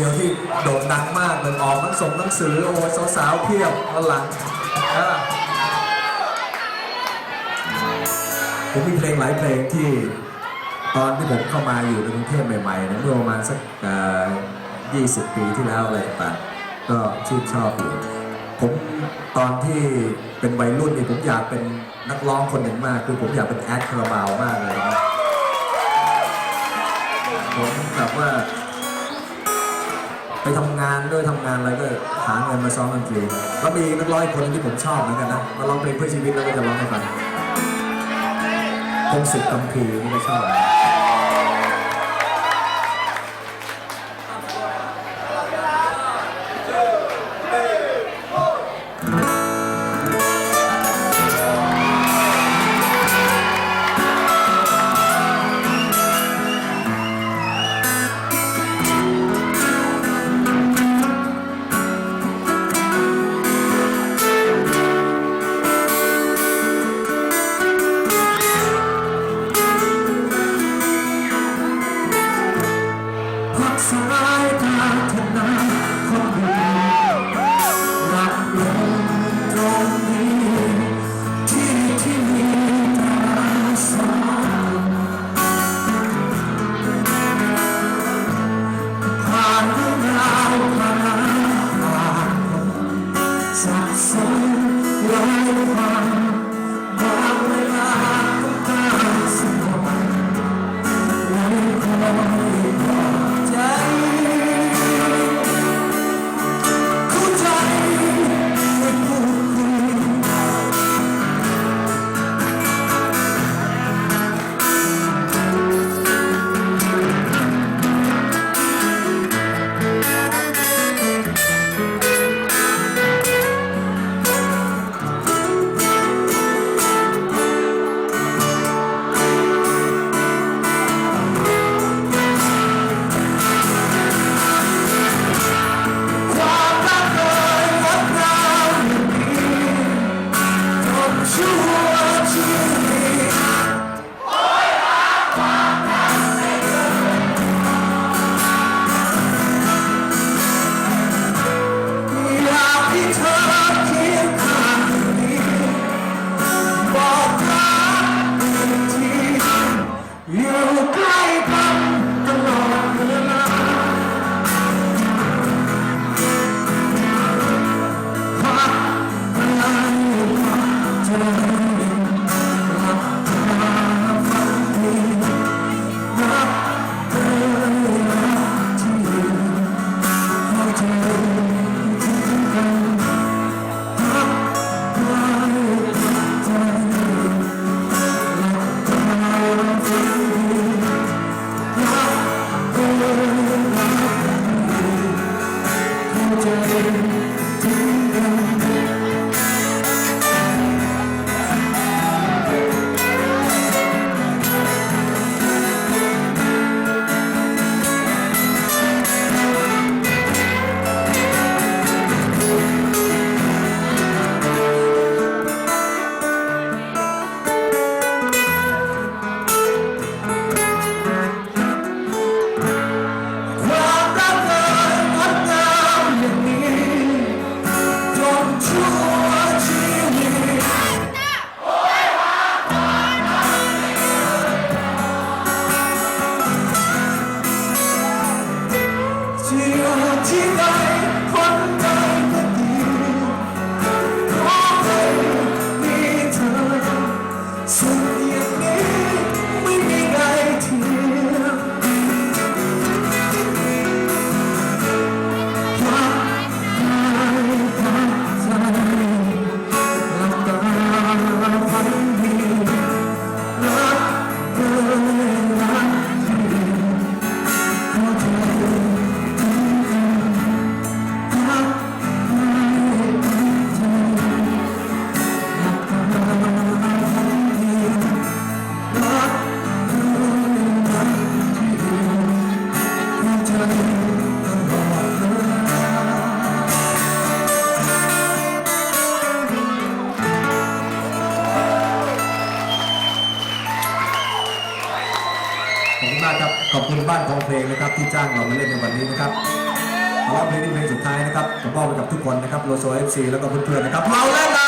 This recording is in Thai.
ดียวที่โด่งดังมากเลยออกหนังส่งหนังสือโอ้ยสาวๆเพียบตอนหลังผมมีเพลงหลายเพลงที่ตอนที่ผมเข้ามาอยู่ในกรุงเทพใหม่ๆนะเมื่อประมาณสักเอ่อ20ปีที่แล้วอะไรต่างก็ชื่นชอบอยู่ผมตอนที่เป็นวัยรุ่นนี่ผมอยากเป็นนักร้องคนหนึ่งมาก คือผมอยากเป็นแอดคาราบาวมากเลยนะผมแบบว่า ไปทำงานด้วยทำงานอะไรก็หาเงินมาซ้อมดนตรีแล้วมีนักร้องคนที่ผมชอบเหมือนกันนะมาร้องเพลงเพื่อชีวิตแล้วก็จะร้องให้ฟังคงศิษฐ์กำพีนี่ก็ชอบ หล ที่รักที่ใดคนใด ขอบคุณมากครับขอบคุณบ้านของเพลงนะครับที่จ้างเรามาเล่นในวันนี้นะครับร้องเพลงนี้เพลงสุดท้ายนะครับผมมอบไปกับทุกคนนะครับโลโซเอฟซีแล้วก็เพื่อนๆนะครับเรา